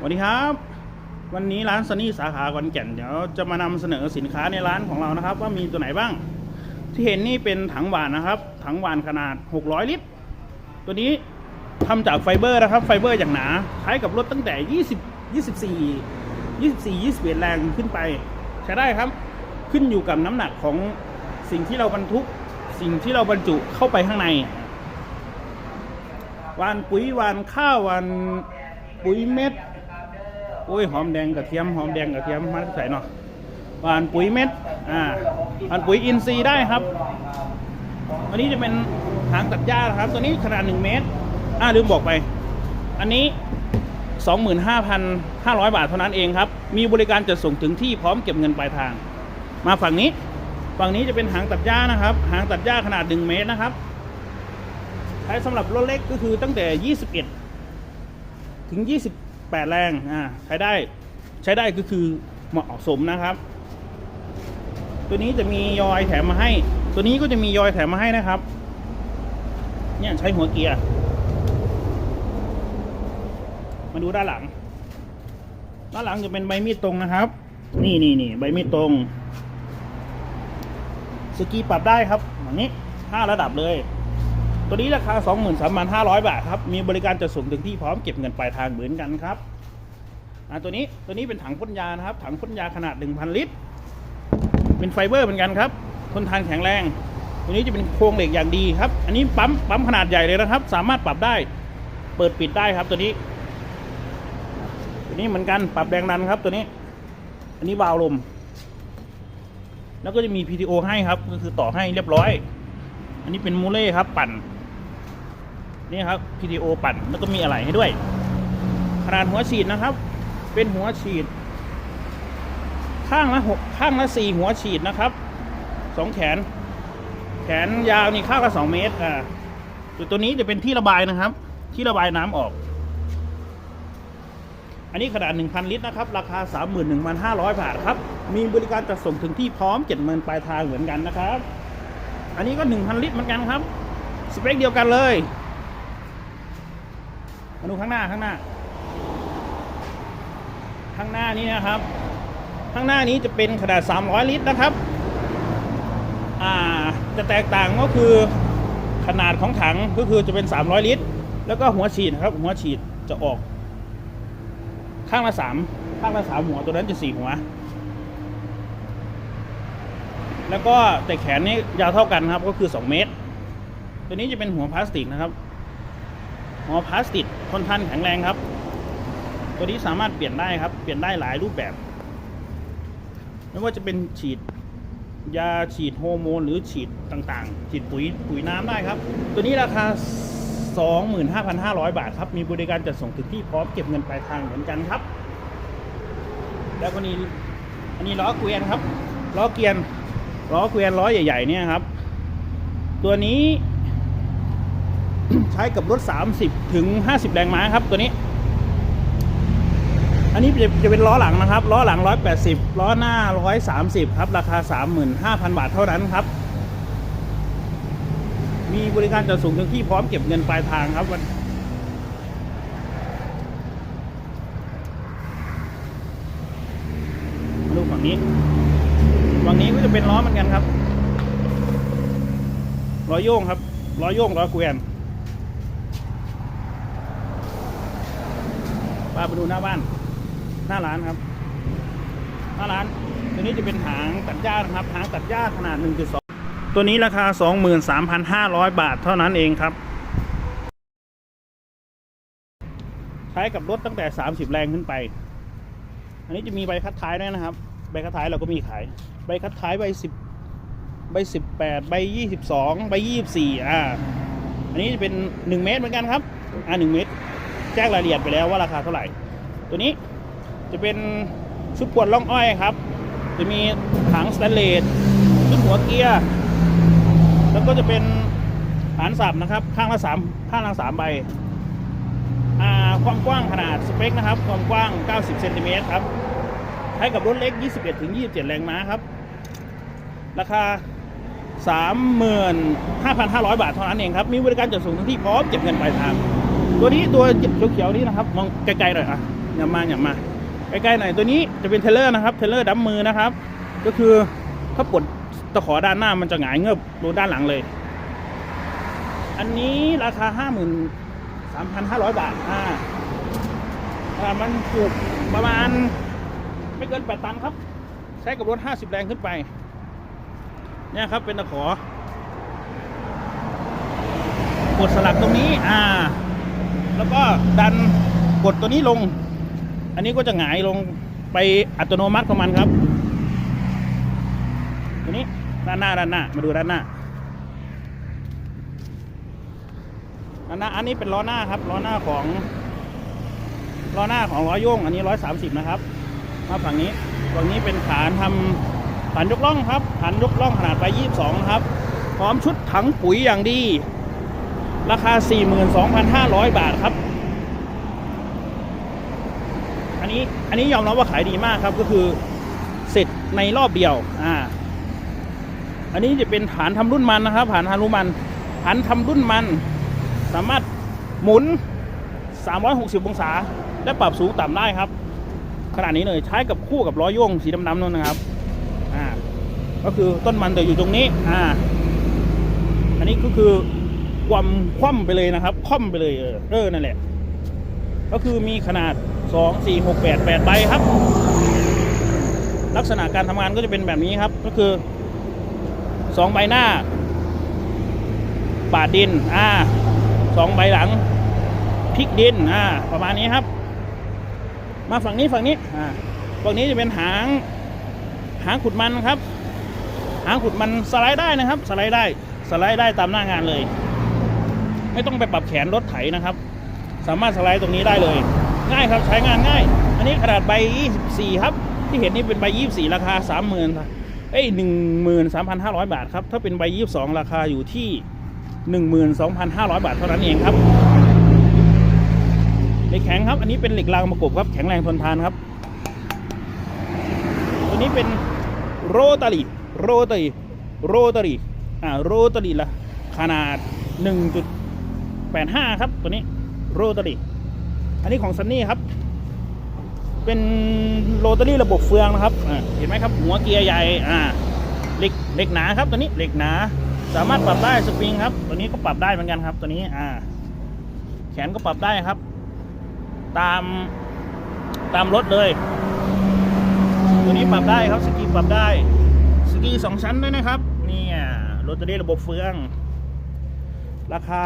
สวัสดีครับ วันนี้ร้านซันนี่สาขาขอนแก่นเดี๋ยวจะมานำเสนอสินค้าในร้านของเรานะครับ ว่ามีตัวไหนบ้าง ที่เห็นนี่เป็นถังหวานนะครับ ถังหวานขนาด 600 ลิตร ตัวนี้ทำจากไฟเบอร์นะครับ ไฟเบอร์อย่างหนาใช้กับรถตั้งแต่ 20 24 24 21แรงขึ้นไป ใช้ได้ครับ ขึ้นอยู่กับน้ำหนักของสิ่งที่เราบรรทุก สิ่งที่เราบรรจุเข้าไปข้างในวานปุ๋ยวานข้าววานปุ๋ยเม็ด อ้ยหอมแดงกระเทียมหอมแดงกระเทียมมาใส่เนาะหวานปุ๋ยเม็ดอ่าหวานปุ๋ยอินทรีย์ได้ครับ อันนี้จะเป็นหางตัดหญ้าครับ ตัวนี้ขนาด 1 เมตร อ่าลืมบอกไป อันนี้ 25,500 บาทเท่านั้นเองครับ มีบริการจะส่งถึงที่พร้อมเก็บเงินปลายทาง มาฝั่งนี้ ฝั่งนี้จะเป็นหางตัดหญ้านะครับ หางตัดหญ้าขนาด 1 เมตรนะครับใช้สำหรับรถเล็กก็คือตั้งแต่ 21 ถึง 8 แรงอ่าใช้ได้ใช้ได้ก็คือเหมาะสมนะครับ ตัวนี้จะมียอยแถมมาให้ ตัวนี้ก็จะมียอยแถมมาให้นะครับ เนี่ยใช้หัวเกียร์มาดูด้านหลัง ด้านหลังจะเป็นใบมีดตรงนะครับ นี่นี่นี่ใบมีดตรง สกีปรับได้ครับอย่างนี้ห้าระดับเลย ตัวนี้ราคา 23,500 บาทครับ มีบริการจะส่งถึงที่พร้อมเก็บเงินปลายทางเหมือนกันครับอ่าตัวนี้ตัวนี้เป็นถังพ่นยานะครับ ถังพ่นยาขนาด 1,000 ลิตร เป็นไฟเบอร์เหมือนกันครับ ทนทานแข็งแรง ตัวนี้จะเป็นโครงเหล็กอย่างดีครับ อันนี้ปั๊มปั๊มขนาดใหญ่เลยนะครับ สามารถปรับได้ เปิดปิดได้ครับตัวนี้ ตัวนี้เหมือนกันปรับแรงดันครับตัวนี้ อันนี้วาล์วลม แล้วก็จะมี PTO ให้ครับ ก็คือต่อให้เรียบร้อย อันนี้เป็นมูเล่ครับปั่น นี่ครับ PTO ปั่นแล้วก็มีอะไรให้ด้วย ขนาดหัวฉีดนะครับ เป็นหัวฉีด ข้างละหกข้างละสี่หัวฉีดนะครับสองแขน แขนยาวนี่ข้างละสองเมตรอ่าตัวตัวนี้จะเป็นที่ระบายนะครับ ที่ระบายน้ำออก อันนี้ขนาด 1,000 ลิตรนะครับ ราคา 31,500 บาทครับ มีบริการจัดส่งถึงที่พร้อมเก็บเงินปลายทางเหมือนกันนะครับ อันนี้ก็ 1,000 ลิตรเหมือนกันครับ สเปคเดียวกันเลย มาดูข้างหน้าข้างหน้า ข้างหน้านี้นะครับ ข้างหน้านี้จะเป็นขนาด 300 ลิตรนะครับ อ่าจะแตกต่างก็คือขนาดของถังก็คือจะเป็น 300 ลิตร แล้วก็หัวฉีดนะครับ หัวฉีดจะออกข้างละสามข้างละสามหัวตัวนั้นจะสี่หัว แล้วก็แต่แขนนี้ยาวเท่ากันครับก็คือ 2 เมตร ตัวนี้จะเป็นหัวพลาสติกนะครับ หัวพลาสติกทนทานแข็งแรงครับ ตัวนี้สามารถเปลี่ยนได้ครับ เปลี่ยนได้หลายรูปแบบ ไม่ว่าจะเป็นฉีดยาฉีดฮอร์โมนหรือฉีดต่างๆ ฉีดปุ๋ยปุ๋ยน้ำได้ครับ ตัวนี้ราคา 25,500 บาทครับ มีบริการจัดส่งถึงที่พร้อมเก็บเงินปลายทางเหมือนกันครับ แล้วก็นี้อันนี้ล้อเกวียนครับล้อเกวียนล้อเกวียนล้อใหญ่ ๆ เนี่ยครับ ตัวนี้ ใช้กับรถ 30 ถึง 50 แรงม้าครับตัวนี้ อันนี้จะจะเป็นล้อหลังนะครับ ล้อหลัง 180 ล้อหน้า 130 ครับ ราคา 35,000 บาทเท่านั้นครับ มีบริการจัดส่งถึงที่พร้อมเก็บเงินปลายทางครับวันดูฝั่งนี้ฝั่งนี้ก็จะเป็นล้อเหมือนกันครับล้อโยงครับล้อโยงล้อเกวียน ป้าไปดูหน้าบ้าน หน้าร้านครับ หน้าร้าน ตัวนี้จะเป็นหางตัดหญ้านะครับ หางตัดหญ้าขนาด 1.2 ตัวนี้ราคา 23,500 บาทเท่านั้นเองครับ ใช้กับรถตั้งแต่ 30 แรงขึ้นไป อันนี้จะมีใบคัดท้ายด้วยนะครับ ใบคัดท้ายเราก็มีขาย ใบคัดท้ายใบ 10 ใบ 18 ใบ 22 ใบ 24 อ่า อันนี้จะเป็น 1 เมตรเหมือนกันครับ อ่า1เมตร จ้งรายละเอียดไปแล้วว่าราคาเท่าไหร่ ตัวนี้จะเป็นชุดปวดล่องอ้อยครับ จะมีถังสแตนเลสชุดหัวเกียร์แล้วก็จะเป็นฐานสับนะครับ ข้างละสามข้างละสามใบความกว้างขนาดสเปคนะครับ ความกว้าง 90 เซนติเมตรครับใช้กับรถเล็ก 21 ถึง 27 แรงม้าครับ ราคา 35,500 บาทเท่านั้นเองครับ มีบริการจัดส่งถึงที่พร้อมเก็บเงินปลายทาง ตัวนี้ตัวเขียวๆนี้นะครับ มองไกลๆหน่อยอะอย่ามาอย่ามาใกล้ๆหน่อยตัวนี้จะเป็นเทเลอร์นะครับเทเลอร์ดัมมือนะครับ ก็คือถ้าปลดตะขอด้านหน้ามันจะหงายเงือบลงด้านหลังเลย อันนี้ราคาห้าหมื่นสามพันห้าร้อยบาทอ่าอ่มันถูกประมาณไม่เกินแปดตันครับ ใช้กับรถห้าสิบแรงขึ้นไปเนี่ยครับเป็นตะขอกดสลักตรงนี้ อ่า แล้วก็ดันกดตัวนี้ลง อันนี้ก็จะหงายลงไปอัตโนมัติของมันครับตัวนี้ด้านหน้าด้านหน้ามาดูด้านหน้าด้านหน้าอันนี้เป็นล้อหน้าครับล้อหน้าของล้อหน้าของล้อโย่งอันนี้ร้อยสามสิบนะครับมาฝั่งนี้ฝั่งนี้เป็นฐานทำฐานยกล่องครับฐานยกล่องขนาดไปยี่สิบสองครับ พร้อมชุดถังปุ๋ยอย่างดี ราคา 42,500 บาทครับ อันนี้อันนี้ยอมรับว่าขายดีมากครับก็คือเสร็จในรอบเดียวอ่าอันนี้จะเป็นฐานทำรุ่นมันนะครับฐานทำรุ่นมันฐานทำรุ่นมัน สามารถหมุน 360 องศา และปรับสูงต่ำได้ครับ ขนาดนี้เลยใช้กับคู่กับล้อโยงสีดำๆนั่นนะครับอ่าก็คือต้นมันแต่อยู่ตรงนี้อ่าอันนี้ก็คือ ความคว่ำไปเลยนะครับคว่ำไปเลยเออเออนั่นแหละ ก็คือมีขนาด 2 4 6 8 8ใบครับ ลักษณะการทำงานก็จะเป็นแบบนี้ครับ ก็คือ 2 ใบหน้าปาดดิน อ่าสองใบหลังพลิกดิน อ่า ประมาณนี้ครับ มาฝั่งนี้ฝั่งนี้ อ่า ฝั่งนี้จะเป็นหาง หางขุดมันครับ หางขุดมันสไลด์ได้นะครับ สไลด์ได้ สไลด์ได้ตามหน้างานเลย ไม่ต้องไปปรับแขนรถไถนะครับ สามารถสไลด์ตรงนี้ได้เลย ง่ายครับใช้งานง่าย อันนี้ขนาดใบ 24 ครับ ที่เห็นนี่เป็นใบ 24 ราคา 30,000เอ้ย13,500 บาทครับ ถ้าเป็นใบ 22 ราคาอยู่ที่ 12,500 บาทเท่านั้นเองครับเหล็กแข็งครับ อันนี้เป็นเหล็กรางประกบครับ แข็งแรงทนทานครับ ตัวนี้เป็นโรตารีโรตารีโรตารีอ่า โรตารีละขนาด 85 ครับ ตัวนี้โรตารีอันนี้ของซันนี่ครับ เป็นโรตารี่ระบบเฟืองนะครับเห็นไหมครับ หัวเกียร์ใหญ่อ่าเหล็กเหล็กหนาครับตัวนี้เหล็กหนา สามารถปรับได้สปริงครับ ตัวนี้ก็ปรับได้เหมือนกันครับ ตัวนี้อ่า แขนก็ปรับได้ครับ ตามตามรถเลย ตัวนี้ปรับได้ครับสกีปรับได้สกีสองชั้นด้วยนะครับ เนี่ยรถจะได้ระบบเฟือง ราคา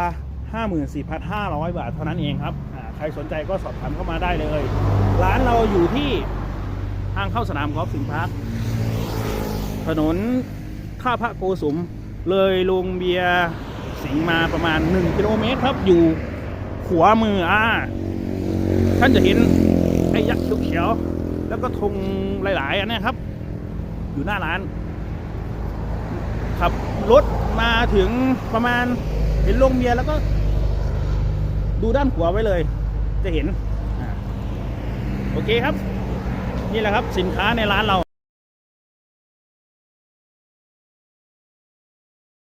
54,500 บาทเท่านั้นเองครับใครสนใจก็สอบถามเข้ามาได้เลย ร้านเราอยู่ที่ทางเข้าสนามกอล์ฟสิงห์พาร์คถนนท่าพระโกสุม เลยโรงเบียร์สิงห์มาประมาณ 1 กิโลเมตรครับอยู่ขวามืออ่าท่านจะเห็นไอ้ยักษ์เขียวแล้วก็ธงหลาย ๆ อันนี้ครับ อยู่หน้าร้านขับรถมาถึงประมาณเห็นโรงเบียร์แล้วก็ ดูด้านขวาไว้เลย จะเห็นอโอเคครับ นี่แหละครับสินค้าในร้านเรา